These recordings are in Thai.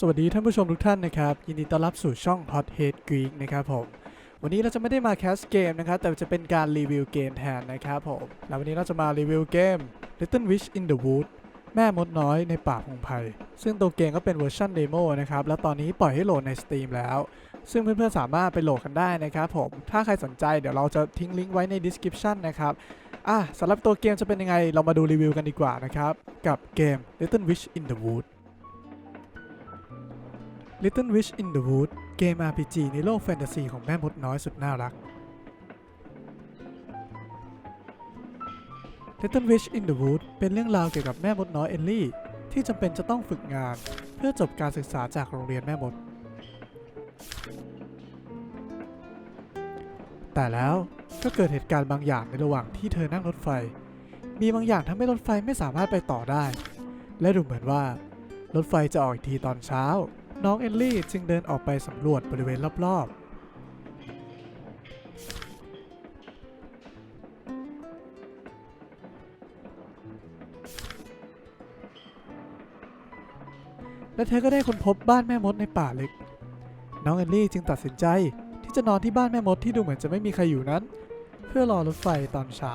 สวัสดีท่านผู้ชมทุกท่านนะครับ ยินดีต้อนรับสู่ช่อง Hot Head Geek นะครับผม วันนี้เราจะไม่ได้มาแคสเกมนะครับ แต่จะเป็นการรีวิวเกมแทนนะครับผม แล้ววันนี้เราจะมารีวิวเกม Little Witch in the Wood แม่มดน้อยในป่าพงไพรซึ่งตัวเกมก็เป็นเวอร์ชันเดโมนะครับ แล้วตอนนี้ปล่อยให้โหลดใน Steam แล้ว ซึ่งเพื่อนๆสามารถไปโหลดกันได้นะครับผม ถ้าใครสนใจเดี๋ยวเราจะทิ้งลิงก์ไว้ใน description นะครับอะสำหรับตัวเกมจะเป็นยังไงเรามาดูรีวิวกันดีกว่านะครับกับเกม Little Witch in the Wood Little Witch in the Wood เกม RPG ในโลกแฟนตาซีของแม่มดน้อยสุดน่ารัก Little Witch in the Wood เป็นเรื่องราวเกี่ยวกับแม่มดน้อยเอลลี่ ที่จำเป็นจะต้องฝึกงาน เพื่อจบการศึกษาจากโรงเรียนแม่มด แต่แล้วก็เกิดเหตุการณ์บางอย่างในระหว่างที่เธอนั่งรถไฟ มีบางอย่างทำให้รถไฟไม่สามารถไปต่อได้ และดูเหมือนว่า รถไฟจะออกอีกทีตอนเช้า น้องเอลลี่จึงเดินออกไปสำรวจบริเวณรอบๆ และเธอก็ได้ค้นพบบ้านแม่มดในป่าลึก น้องเอลลี่จึงตัดสินใจที่จะนอนที่บ้านแม่มดที่ดูเหมือนจะไม่มีใครอยู่นั้น เพื่อรอรถไฟตอนเช้า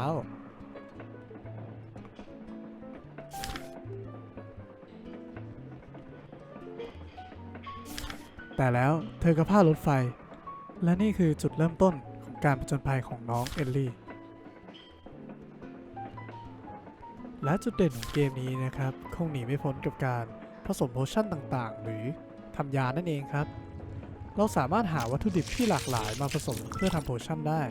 แต่แล้วเธอก็พลาดรถไฟ และนี่คือจุดเริ่มต้นของการผจญภัยของน้องเอลลี่ และจุดเด่นของเกมนี้นะครับคงหนีไม่พ้นกับการผสมโพชั่นต่างๆ หรือทำยานั่นเองครับ เราสามารถหาวัตถุดิบที่หลากหลายมาผสมเพื่อทำโพชั่นได้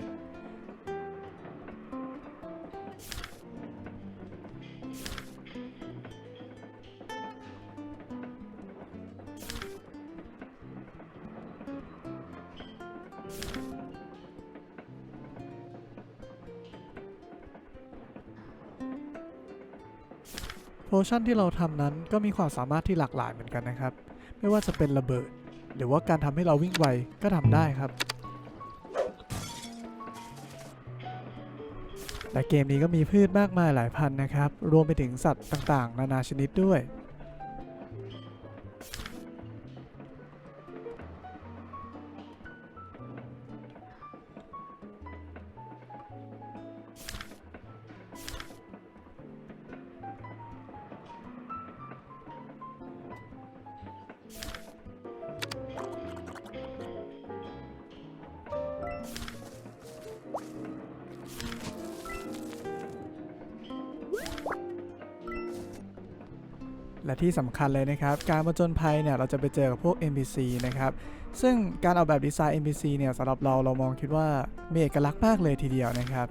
โพชั่นที่เราทำนั้นก็มีความสามารถที่หลากหลายเหมือนกันนะครับ ไม่ว่าจะเป็นระเบิด หรือว่าการทำให้เราวิ่งไวก็ทำได้ครับ แต่เกมนี้ก็มีพืชมากมายหลายพันนะครับ รวมไปถึงสัตว์ต่างๆ นานาชนิดด้วย และที่สำคัญเลยนะครับ การประจนภัยเนี่ยเราจะไปเจอกับพวก NPC นะครับ ซึ่งการออกแบบดีไซน์ NPC เนี่ยสำหรับเราเรามองคิดว่ามีเอกลักษณ์มากเลยทีเดียวนะครับ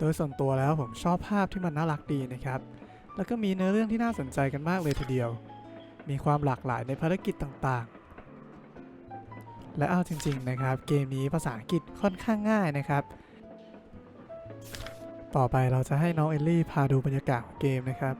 โดยส่วนตัวแล้วผมชอบภาพที่มันน่ารักดีนะครับ แล้วก็มีเนื้อเรื่องที่น่าสนใจกันมากเลยทีเดียว มีความหลากหลายในภารกิจต่างๆ และเอาจริง ๆ นะครับ เกมนี้ภาษาอังกฤษค่อนข้างง่ายนะครับ ต่อไปเราจะให้น้องเอลลี่พาดูบรรยากาศเกมนะครับ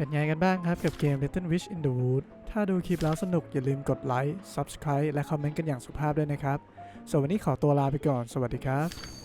เป็นไงกันบ้างครับกับเกม Little Witch in the Wood ถ้าดูคลิปแล้วสนุกอย่าลืมกดไลค์ Subscribe และคอมเมนต์กันอย่างสุภาพด้วยนะครับ ส่วนวันนี้ขอตัวลาไปก่อน สวัสดีครับ